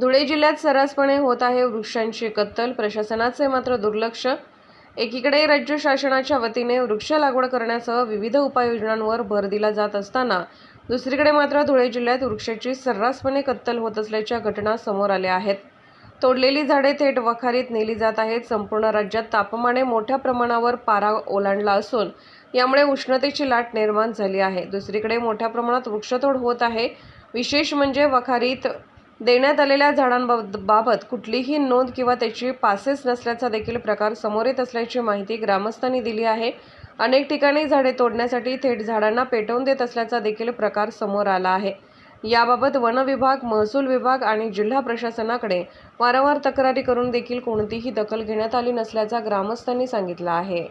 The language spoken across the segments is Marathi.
धुळे जिल्ह्यात सर्रासपणे होत आहे वृक्षांची कत्तल. प्रशासनाचे मात्र दुर्लक्ष. एकीकडे राज्य शासनाच्या वतीने वृक्ष लागवड करण्यासह विविध उपाययोजनांवर भर दिला जात असताना दुसरीकडे मात्र धुळे जिल्ह्यात वृक्षाची सर्रासपणे कत्तल होत असल्याच्या घटना समोर आल्या आहेत. तोडलेली झाडे थेट वखारीत नेली जात आहेत. संपूर्ण राज्यात तापमाने मोठ्या प्रमाणावर पारा ओलांडला असून यामुळे उष्णतेची लाट निर्माण झाली आहे. दुसरीकडे मोठ्या प्रमाणात वृक्षतोड होत आहे. विशेष म्हणजे वखारीत देण्यात आलेल्या झाडांबाबत कुठलीही नोंद किंवा त्याची पासेस नसल्याचा देखील प्रकार समोर येत असल्याची माहिती ग्रामस्थांनी दिली आहे. अनेक ठिकाणी झाडे तोडण्यासाठी थेट झाडांना पेटवून देत असल्याचा देखील प्रकार समोर आला आहे. याबाबत वन विभाग महसूल विभाग आणि जिल्हा प्रशासनाकडे वारंवार तक्रारी करून देखील कोणतीही दखल घेण्यात आली नसल्याचा ग्रामस्थांनी सांगितलं आहे.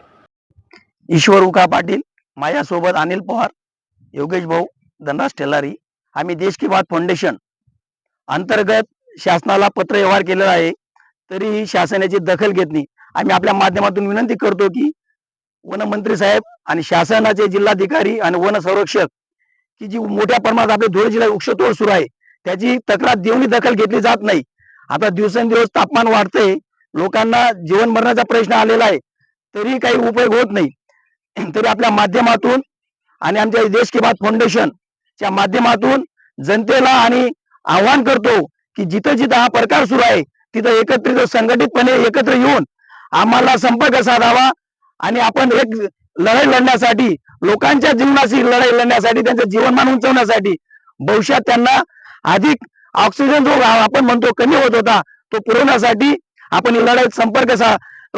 ईश्वर उका पाटील माझ्यासोबत अनिल पवार योगेश भाऊ धनराज ठेलारी आम्ही देश की बात फाउंडेशन अंतर्गत शासनाला पत्र व्यवहार केलेला आहे तरीही शासनाची दखल घेत नाही. आम्ही आपल्या माध्यमातून विनंती करतो की वनमंत्री साहेब आणि शासनाचे जिल्हाधिकारी आणि वन संरक्षक की जी मोठ्या प्रमाणात आपल्या धुळे जिल्ह्यात वृक्षतोड सुरू आहे त्याची तक्रार देऊनही दखल घेतली जात नाही. आता दिवसेंदिवस तापमान वाढतंय लोकांना जीवन मरणाचा प्रश्न आलेला आहे तरी काही उपयोग होत नाही. तरी आपल्या माध्यमातून आणि आमच्या देश की बात फाउंडेशनच्या माध्यमातून जनतेला आणि आव्हान करतो की जिथं जिथं हा प्रकार सुरू आहे तिथं एकत्रित संघटितपणे एकत्र येऊन आम्हाला संपर्क साधावा आणि आपण एक लढाई लढण्यासाठी लोकांच्या जीवनाशी लढाई लढण्यासाठी त्यांचं जीवनमान उंचवण्यासाठी भविष्यात त्यांना अधिक ऑक्सिजन जो आपण म्हणतो कमी होत होता तो पुरवण्यासाठी आपण ही लढाईत संपर्क सा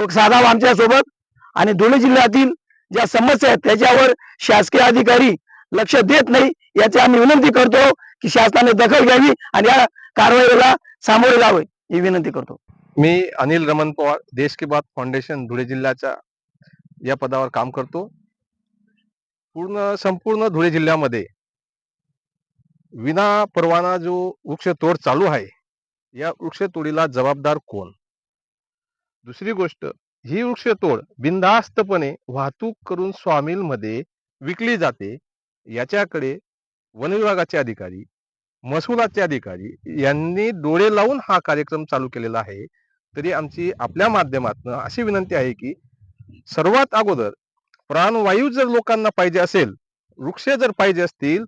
साधावा आमच्यासोबत आणि धुळे जिल्ह्यातील ज्या समस्या आहेत त्याच्यावर शासकीय अधिकारी लक्ष देत नाही याची आम्ही विनंती करतो. की शासनाने दखल घ्यावी आणि या कारवाईला सामोरे जावे ही विनंती करतो. मी अनिल रमन पवार देश की बात फाउंडेशन धुळे जिल्ह्याच्या या पदावर काम करतो. पूर्ण संपूर्ण धुळे जिल्ह्यामध्ये विना परवाना जो वृक्षतोड चालू आहे या वृक्षतोडीला जबाबदार कोण? दुसरी गोष्ट ही वृक्षतोड बिनधास्तपणे वाहतूक करून स्वामीलमध्ये विकली जाते याच्याकडे वन विभागाचे अधिकारी महसुलाचे अधिकारी यांनी डोळे लावून हा कार्यक्रम चालू केलेला आहे. तरी आमची आपल्या माध्यमातून अशी विनंती आहे की सर्वात अगोदर प्राणवायू जर लोकांना पाहिजे असेल वृक्ष जर पाहिजे असतील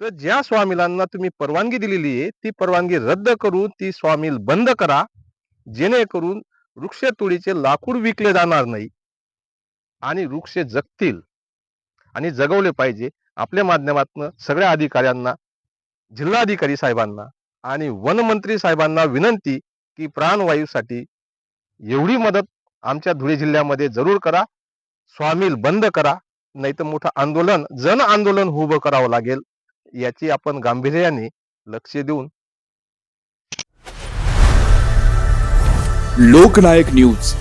तर ज्या स्वामिलांना तुम्ही परवानगी दिलेली आहे ती परवानगी रद्द करून ती स्वामील बंद करा. जेणेकरून वृक्ष तुळीचे लाकूड विकले जाणार नाही. आणि वृक्ष जगतील आणि जगवले पाहिजे. आपल्या माध्यमातून सगळ्या अधिकाऱ्यांना जिल्हाधिकारी साहेबांना आणि वनमंत्री साहेबांना विनंती की प्राणवायूसाठी एवढी मदत आमच्या धुळे जिल्ह्यामध्ये जरूर करा स्वामील बंद करा नाही तर मोठं आंदोलन जन आंदोलन उभं करावं लागेल याची आपण गांभीर्याने लक्ष देऊन लोकनायक न्यूज.